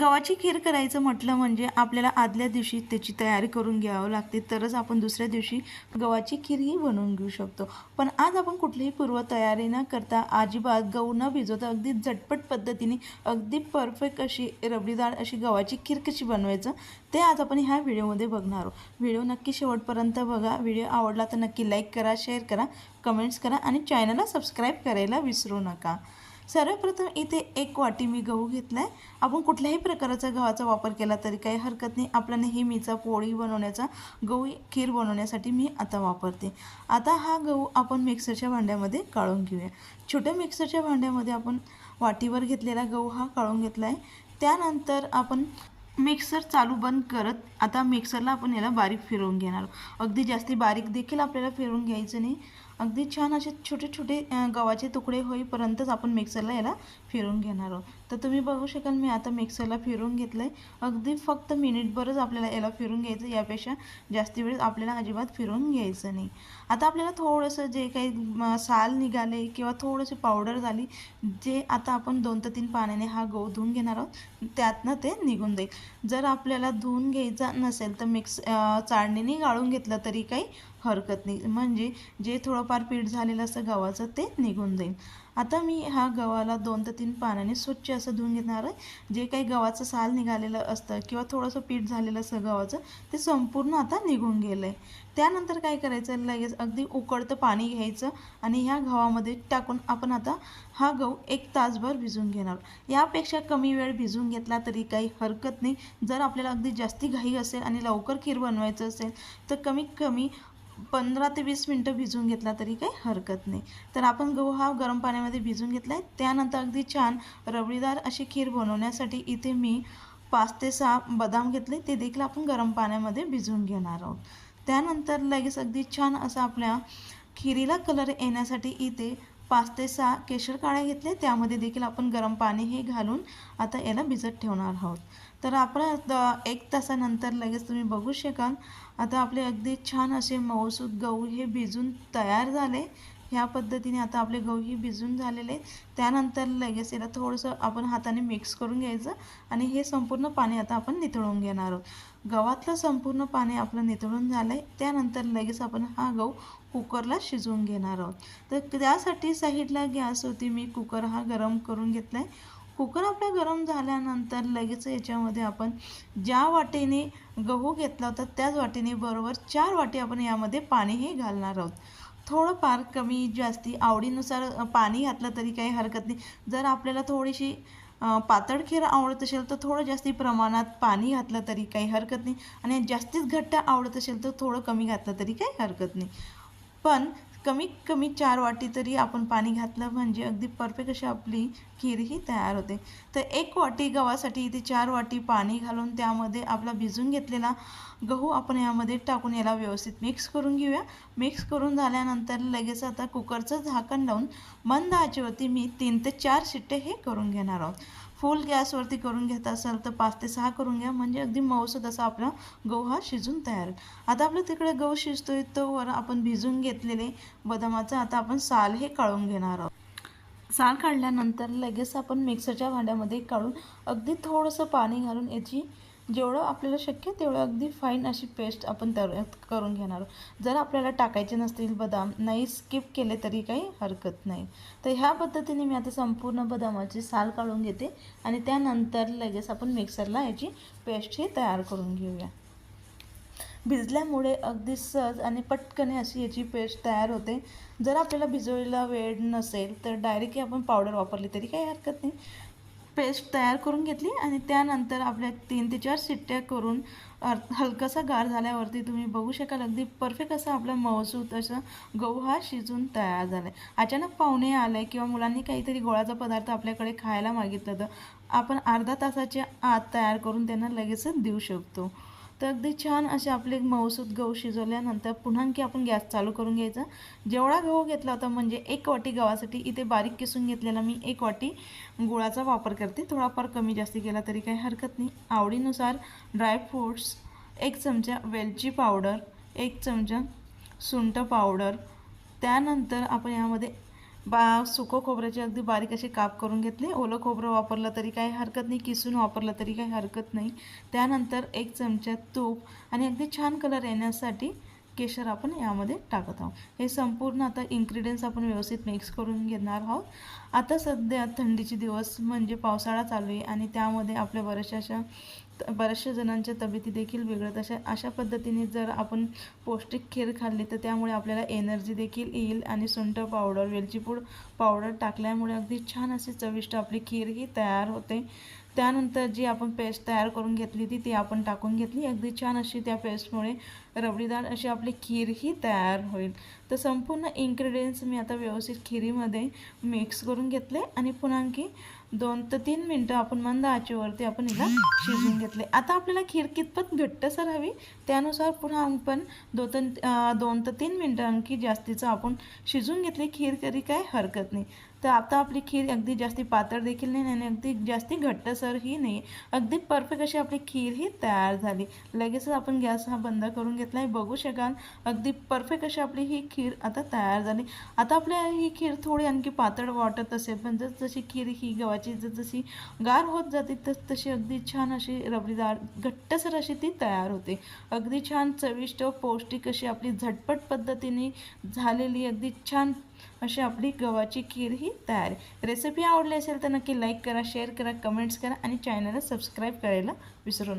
गव्हाची खीर करायचं म्हटलं म्हणजे आपल्याला आदल्या दिवशी त्याची तयारी करून घ्यावं लागते तरच आपण दुसऱ्या दिवशी गव्हाची खीरही बनवून घेऊ शकतो. पण आज आपण कुठलीही पूर्वतयारी न करता अजिबात गहू न भिजवता अगदी झटपट पद्धतीने अगदी परफेक्ट अशी रबडीदार अशी गव्हाची खीर कशी बनवायचं ते आज आपण ह्या व्हिडिओमध्ये बघणार आहोत. व्हिडिओ नक्की शेवटपर्यंत बघा. व्हिडिओ आवडला तर नक्की लाईक करा शेअर करा कमेंट्स करा आणि चॅनलला सबस्क्राईब करायला विसरू नका. सर्वप्रथम इथे एक वाटी मी गहू घेतला आहे आपण कुठल्याही प्रकाराचा गव्हाचा वापर केला तरी काही हरकत नाही. आपला नेहमीचा पोळी बनवण्याचा गहू खीर बनवण्यासाठी मी आता वापरते. आता हा गहू आपण मिक्सरच्या भांड्यामध्ये काढून घेऊया. छोट्या मिक्सरच्या भांड्यामध्ये आपण वाटीवर घेतलेला गहू हा काढून घेतला आहे त्यानंतर आपण मिक्सर चालू बंद करत आता मिक्सरला आपण याला बारीक फिरवून घेणार अगदी जास्ती बारीक देखील आपल्याला फिरवून घ्यायचं नाही. अगदी छान असे छोटे छोटे गव्हाचे तुकडे होईपर्यंतच आपण मिक्सरला याला फिरून घेणार आहोत. तर तुम्ही बघू शकाल मी आता मिक्सरला फिरून घेतलं आहे अगदी फक्त मिनिटभरच आपल्याला याला फिरून घ्यायचं यापेक्षा जास्त वेळेस आपल्याला अजिबात फिरून घ्यायचं नाही. आता आपल्याला थोडंसं जे काही साल निघाले किंवा थोडंसं पावडर झाली जे आता आपण दोन ते तीन पाण्याने हा गहू धुवून घेणार आहोत त्यातनं ते निघून जाईल. जर आपल्याला धुवून घ्यायचा नसेल तर मिक्स चाळणीने गाळून घेतलं तरी काही हरकत नाही. म्हणजे जे थोडंफार पीठ झालेलं असतं गव्हाचं ते निघून जाईल. आता मी हा गव्हाला दोन ते तीन पाण्याने स्वच्छ असं धुवून घेणार आहे. जे काही गव्हाचं साल निघालेलं असतं किंवा थोडंसं पीठ झालेलं असतं गव्हाचं ते संपूर्ण आता निघून गेलं आहे त्यानंतर काय करायचं? लगेच अगदी उकळतं पाणी घ्यायचं आणि ह्या गव्हामध्ये टाकून आपण आता हा गहू एक तासभर भिजून घेणार. यापेक्षा कमी वेळ भिजून घेतला तरी काही हरकत नाही. जर आपल्याला अगदी जास्ती घाई असेल आणि लवकर खीर बनवायचं असेल तर कमीत कमी पंधरा ते वीस मिनटं भिजवून घेतला तरी काही हरकत नाही. तर आपण गहू हा गरम पाण्यामध्ये भिजून घेतला आहे त्यानंतर अगदी छान रबडीदार अशी खीर बनवण्यासाठी इथे मी पाच ते सहा बदाम घेतले. ते देखील आपण गरम पाण्यामध्ये भिजवून घेणार आहोत. त्यानंतर लगेच अगदी छान असं आपल्या खिरीला कलर येण्यासाठी इथे पाच ते सहा केशर काळ्या घेतले. त्यामध्ये देखील आपण गरम पाणी हे घालून आता याला भिजत ठेवणार आहोत. तर आपण एक तासानंतर लगेच तुम्ही बघू शकाल. आता आपले अगदी छान असे मऊसूद गहू हे भिजून तयार झाले. ह्या पद्धतीने आता आपले गहूही भिजून झालेले आहेत. त्यानंतर लगेच याला थोडंसं आपण हाताने मिक्स करून घ्यायचं आणि हे संपूर्ण पाणी आता आपण निथळून घेणार आहोत. गव्हातलं संपूर्ण पाणी आपलं निथळून झालं आहे त्यानंतर लगेच आपण हा गहू कुकरला शिजवून घेणार आहोत. तर त्यासाठी साईडला गॅसवरती मी कुकर हा गरम करून घेतला आहे कुकर आपला गरम झाल्यानंतर लगेच याच्यामध्ये आपण ज्या वाटीने गहू घेतला होता त्याच वाटेने बरोबर चार वाटी आपण यामध्ये पाणी हे घालणार आहोत. थोडंफार कमी जास्ती आवडीनुसार पाणी घातलं तरी काही हरकत नाही. जर आपल्याला थोडीशी पातळ खीर आवडत असेल तर थोडं जास्ती प्रमाणात पाणी घातलं तरी काही हरकत नाही. आणि जास्तीच घट्ट आवडत असेल तर थोडं कमी घातलं तरी काही हरकत नाही. पण कमीत कमी चार वाटी तरी आपण पाणी घातलं म्हणजे अगदी परफेक्ट अशी आपली खीर ही तयार होते. तर एक वाटी गव्हासाठी इथे चार वाटी पाणी घालून त्यामध्ये आपला भिजून घेतलेला गहू आपण यामध्ये टाकून याला व्यवस्थित मिक्स करून घेऊया. मिक्स करून झाल्यानंतर लगेच आता कुकरचं झाकण लावून मंद आचेवरती मी तीन ते चार शिट्टे हे करून घेणार आहोत. फुल गॅसवरती करून घेत असाल तर पाच ते सहा करून घ्या. म्हणजे अगदी मऊसूद असा आपला गहू हा शिजून तयार होईल. आता आपलं तिकडे गहू शिजतोय तोवर आपण भिजून घेतलेले बदामाचं. आता आपण साल हे काढून घेणार आहोत. साल काढल्यानंतर लगेच आपण मिक्सरच्या भांड्यामध्ये काढून अगदी थोडंसं पाणी घालून याची जेवढं आपल्याला शक्य तेवढं अगदी फाईन अशी पेस्ट आपण तयार करून घेणार आहोत. जर आपल्याला टाकायचे नसतील बदाम नाही स्किप केले तरी काही हरकत नाही. तर ह्या पद्धतीने मी आता संपूर्ण बदामाची साल काढून घेते आणि त्यानंतर लगेच आपण मिक्सरला याची पेस्ट ही तयार करून घेऊया. भिजल्यामुळे अगदी सहज आणि पटकन अशी याची पेस्ट तयार होते. जर आपल्याला भिजवलेला वेळ नसेल तर डायरेक्टली आपण पावडर वापरली तरी काही हरकत नाही. पेस्ट तयार करून घेतली आणि त्यानंतर आपल्या तीन ते चार शिट्ट्या करून हलकासा गार झाल्यावरती तुम्ही बघू शकाल अगदी परफेक्ट असं आपलं मऊसूत असं गहू हा शिजून तयार झाला आहे अचानक पाहुणे आले किंवा मुलांनी काहीतरी गोळाचा पदार्थ आपल्याकडे खायला मागितलं तर आपण अर्धा तासाच्या आत तयार करून त्यांना लगेचच देऊ शकतो. तर अगदी छान असे आपले मऊसूत गहू शिजवल्यानंतर पुन्हा की आपण गॅस चालू करून घ्यायचा. जेवढा गहू घेतला होता म्हणजे एक वाटी गव्हासाठी इथे बारीक किसून घेतलेला मी एक वाटी गुळाचा वापर करते. थोडाफार कमी जास्ती केला तरी काही हरकत नाही. आवडीनुसार ड्रायफ्रूट्स एक चमचा वेलची पावडर एक चमचा सुंठ पावडर त्यानंतर आपण यामध्ये बा सुकं खोबऱ्याचे अगदी बारीक असे काप करून घेतले. ओलं खोबरं वापरलं तरी काही हरकत नाही. किसून वापरलं तरी काही हरकत नाही. त्यानंतर एक चमचा तूप आणि अगदी छान कलर येण्यासाठी केशर आपण यामध्ये टाकत आहोत. हे संपूर्ण आता इन्ग्रेडियंट्स आपण व्यवस्थित मिक्स करून घेणार आहोत. आता सध्या थंडीचे दिवस म्हणजे पावसाळा चालू आहे आणि त्यामध्ये आपल्या बऱ्याचशा अशा बऱ्याचशा जणांच्या तब्येती देखील बिघडत अशा अशा पद्धतीने जर आपण पौष्टिक खीर खाल्ली तर त्यामुळे आपल्याला एनर्जी देखील येईल आणि सुंठ पावडर वेलचीपूड पावडर टाकल्यामुळे अगदी छान अशी चविष्ट आपली खीर ही तयार होते. त्यानंतर जी आपण पेस्ट तयार करून घेतली ती ती आपण टाकून घेतली. अगदी छान अशी त्या पेस्टमुळे रबडीदार अशी आपली खीरही तयार होईल. तर संपूर्ण इन्ग्रेडियंट्स मी आता व्यवस्थित खिरीमध्ये मिक्स करून घेतले आणि पुन्हा आणखी दोन ते तीन मिनटं आपण मंद आचेवरती आपण हिला शिजवून घेतले. आता आपल्याला खीर कितपत घट्टसर हवी त्यानुसार पुन्हा आपण दोन दोन ते तीन मिनटं आणखी जास्तीचं आपण शिजवून घेतली. खीर तरी काय हरकत नाही. तर आता आपली खीर अगदी जास्ती पातळ देखील नाही आणि अगदी जास्ती घट्टसरही नाही. अगदी परफेक्ट अशी आपली खीर ही तयार झाली. लगेचच आपण गॅस हा बंद करून घेतला आहे बघू शकाल अगदी परफेक्ट अशी आपली ही खीर आता तयार झाली. आता आपल्या ही खीर थोडी आणखी पातळ वाटत असेल पण जस जशी खीर ही गव्हाची जस जशी गार होत जाते तस तशी अगदी छान अशी रबडीदार घट्टसर अशी ती तयार होते. अगदी छान चविष्ट पौष्टिक अशी आपली झटपट पद्धतीने झालेली अगदी छान अशी आपली गव्हाची खीर ही तयार. आहे रेसिपी आवडली असेल तर नक्की लाईक करा शेअर करा कमेंट्स करा आणि चॅनलला सबस्क्राईब करायला विसरू नका.